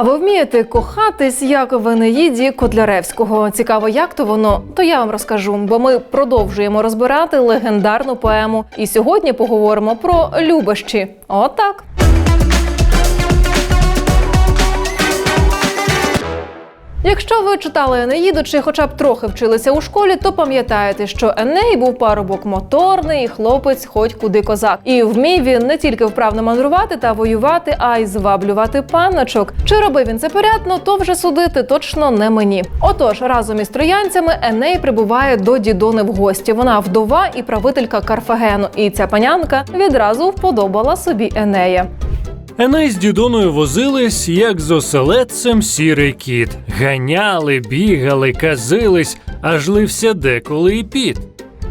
А ви вмієте кохатись, як в Енеїді Котляревського? Цікаво, як то воно? То я вам розкажу, бо ми продовжуємо розбирати легендарну поему. І сьогодні поговоримо про любощі. Отак. Якщо ви читали Енеїду чи хоча б трохи вчилися у школі, то пам'ятаєте, що Еней був парубок моторний, хлопець хоть куди козак. І вмів він не тільки вправно мандрувати та воювати, а й зваблювати панночок. Чи робив він це порядно, то вже судити точно не мені. Отож, разом із троянцями Еней прибуває до Дідони в гості. Вона вдова і правителька Карфагену. І ця панянка відразу вподобала собі Енея. Еней з дідоною возились, як з оселедцем сірий кіт. Ганяли, бігали, казились, аж лився деколи і піт.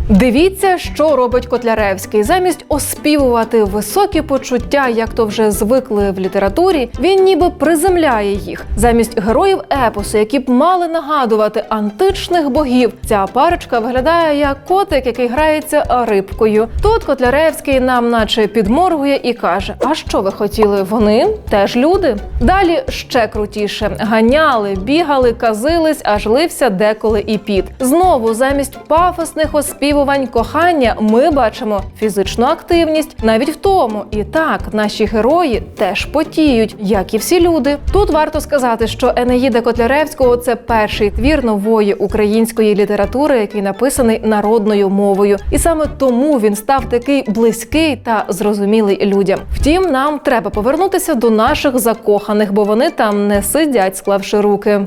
Дивіться, що робить Котляревський. Замість оспівувати високі почуття, як то вже звикли в літературі, він ніби приземляє їх. Замість героїв епосу, які б мали нагадувати античних богів. Ця парочка виглядає як котик, який грається рибкою. Тут Котляревський нам, наче підморгує, і каже: А що ви хотіли? Вони теж люди. Далі ще крутіше: ганяли, бігали, казились, аж лився деколи і піт. Знову замість пафосних оспівувань кохання ми бачимо фізичну активність навіть в тому. І так, наші герої теж потіють, як і всі люди. Тут варто сказати, що Енеїда Котляревського це перший твір нової української літератури, який написаний народною мовою, і саме тому він став такий близький та зрозумілий людям. Втім, нам треба повернутися до наших закоханих, бо вони там не сидять, склавши руки.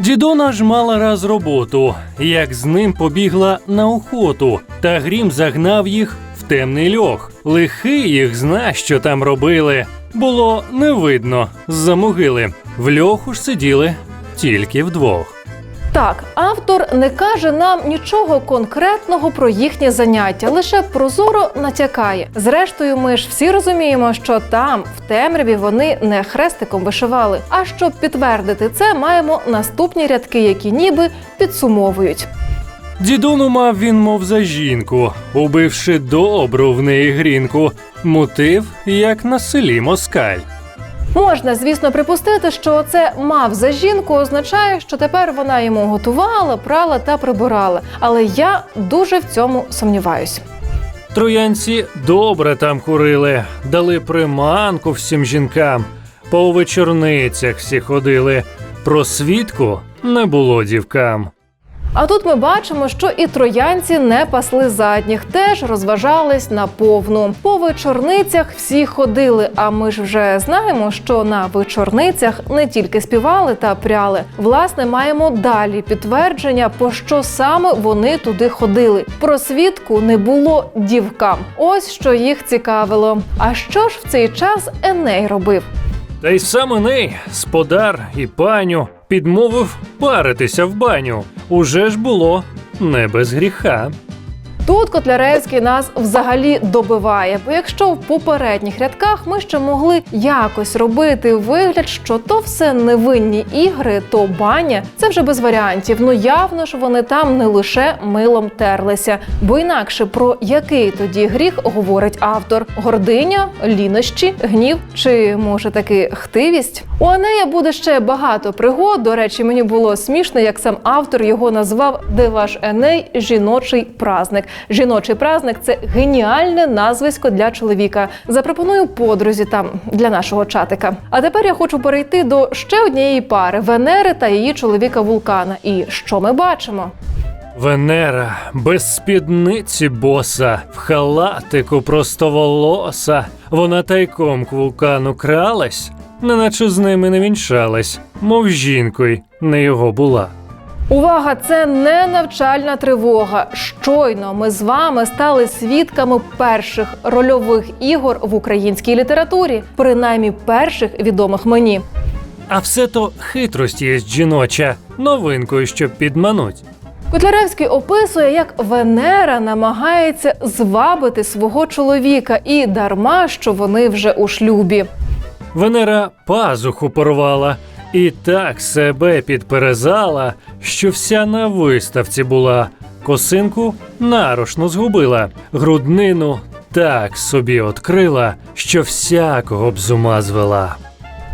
Дідона ж мала раз роботу, як з ним побігла на охоту, та грім загнав їх в темний льох. Лихий їх зна, що там робили. Було не видно з-за могили. В льоху ж сиділи тільки вдвох. Так, автор не каже нам нічого конкретного про їхнє заняття, лише прозоро натякає. Зрештою, ми ж всі розуміємо, що там, в темряві, вони не хрестиком вишивали. А щоб підтвердити це, маємо наступні рядки, які ніби підсумовують. Дідону мав він, мов за жінку, убивши добру в неї грінку, мутив, як на селі москаль. Можна, звісно, припустити, що це мав за жінку означає, що тепер вона йому готувала, прала та прибирала. Але я дуже в цьому сумніваюсь. Троянці добре там курили, дали приманку всім жінкам, по вечорницях всі ходили. Про свідку не було дівкам. А тут ми бачимо, що і троянці не пасли задніх, теж розважались на повну. По вечорницях всі ходили. А ми ж вже знаємо, що на вечорницях не тільки співали та пряли. Власне, маємо далі підтвердження, по що саме вони туди ходили. Про свідку не було дівкам. Ось що їх цікавило. А що ж в цей час Еней робив? Та й сам Еней, сподар і паню, підмовив паритися в баню. Уже ж було не без гріха. Тут Котляревський нас взагалі добиває. Бо якщо в попередніх рядках ми ще могли якось робити вигляд, що то все невинні ігри, то баня це вже без варіантів. Ну явно ж вони там не лише милом терлися. Бо інакше про який тоді гріх говорить автор: гординя, лінощі, гнів чи може таки хтивість? У Анея буде ще багато пригод. До речі, мені було смішно, як сам автор його назвав Де ваш Еней жіночий праздник. Жіночий праздник це геніальне назвисько для чоловіка. Запропоную подрузі там для нашого чатика. А тепер я хочу перейти до ще однієї пари Венери та її чоловіка Вулкана. І що ми бачимо? Венера без спідниці боса, в халатику простоволоса. Вона тайком к вулкану кралась, неначе з ними не вінчалась, мов жінкою не його була. Увага, це не навчальна тривога. Щойно ми з вами стали свідками перших рольових ігор в українській літературі, принаймні перших відомих мені. А все то хитрость є жіноча, новинкою, щоб підмануть. Котляревський описує, як Венера намагається звабити свого чоловіка, і дарма, що вони вже у шлюбі. Венера пазуху порвала і так себе підперезала, що вся на виставці була. Косинку нарошно згубила, груднину так собі открила, що всякого б з ума звела.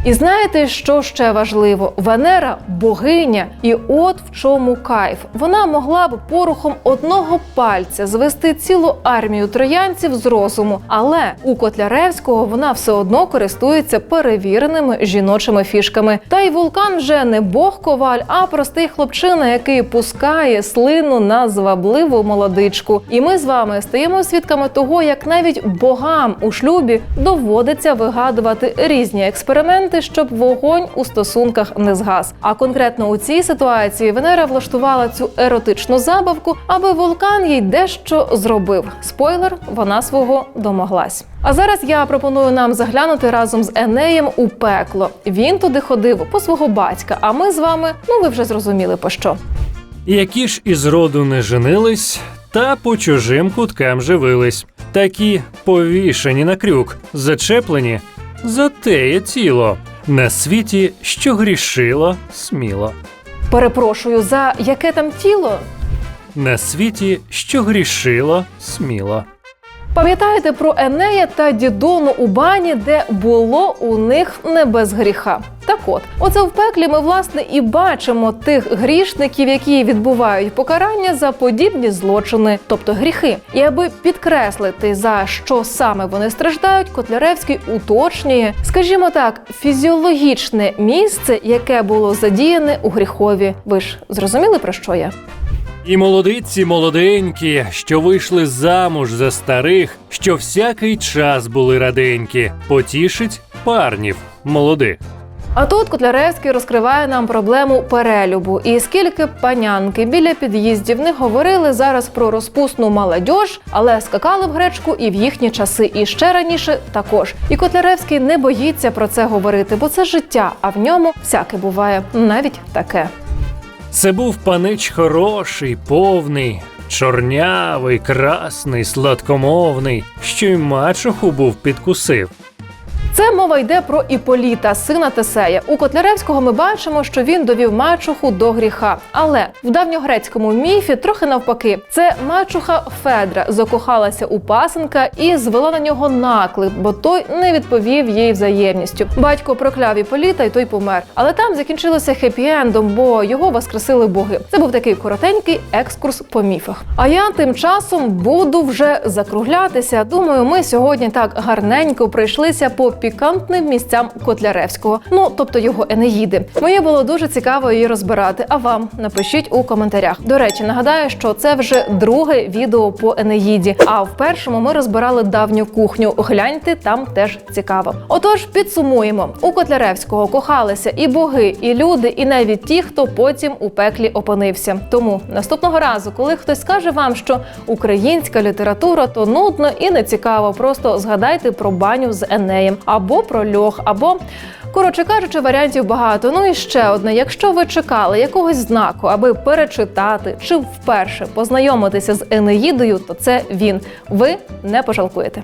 І знаєте, що ще важливо? Венера богиня, і от в чому кайф. Вона могла б порухом одного пальця звести цілу армію троянців з розуму, але у Котляревського вона все одно користується перевіреними жіночими фішками. Та й вулкан вже не бог коваль, а простий хлопчина, який пускає слину на звабливу молодичку. І ми з вами стаємо свідками того, як навіть богам у шлюбі доводиться вигадувати різні експерименти, щоб вогонь у стосунках не згас. А конкретно у цій ситуації Венера влаштувала цю еротичну забавку, аби вулкан їй дещо зробив. Спойлер, вона свого домоглась. А зараз я пропоную нам заглянути разом з Енеєм у пекло. Він туди ходив по свого батька. А ми з вами, ну ви вже зрозуміли по що. Які ж із роду не женились, та по чужим куткам живились. Такі повішені на крюк, зачеплені за теє тіло. На світі, що грішило сміло. Перепрошую, за яке там тіло? На світі, що грішило сміло. Пам'ятаєте про Енея та Дідону у бані, де було у них не без гріха? Так оце в пеклі ми власне і бачимо тих грішників, які відбувають покарання за подібні злочини, тобто гріхи. І аби підкреслити за що саме вони страждають, Котляревський уточнює, скажімо так, фізіологічне місце, яке було задіяне у гріхові. Ви ж зрозуміли про що я? І молодиці молоденькі, що вийшли замуж за старих, що всякий час були раденькі, потішить парнів молодих. А тут Котляревський розкриває нам проблему перелюбу. І скільки панянки біля під'їздів не говорили зараз про розпусну молодьож, але скакали в гречку і в їхні часи, і ще раніше також. І Котляревський не боїться про це говорити, бо це життя, а в ньому всяке буває, навіть таке. Це був панич хороший, повний, чорнявий, красний, сладкомовний, що й мачуху був підкусив. Це мова йде про Іполіта, сина Тесея. У Котляревського ми бачимо, що він довів мачуху до гріха. Але в давньогрецькому міфі трохи навпаки, це мачуха Федра закохалася у пасенка і звела на нього наклик, бо той не відповів їй взаємністю. Батько прокляв Іполіта, і той помер. Але там закінчилося хеппі-ендом, бо його воскресили боги. Це був такий коротенький екскурс по міфах. А я тим часом буду вже закруглятися. Думаю, ми сьогодні так гарненько пройшлися по пікантним місцям Котляревського, ну тобто його Енеїди. Мені було дуже цікаво її розбирати. А вам напишіть у коментарях. До речі, нагадаю, що це вже друге відео по Енеїді. А в першому ми розбирали давню кухню. Гляньте, там теж цікаво. Отож, підсумуємо: у Котляревського кохалися і боги, і люди, і навіть ті, хто потім у пеклі опинився. Тому наступного разу, коли хтось скаже вам, що українська література то нудно і не цікаво, просто згадайте про баню з Енеєм або про льох, або коротше кажучи, варіантів багато. Ну і ще одне: якщо ви чекали якогось знаку, аби перечитати чи вперше познайомитися з Енеїдою, то це він. Ви не пожалкуєте.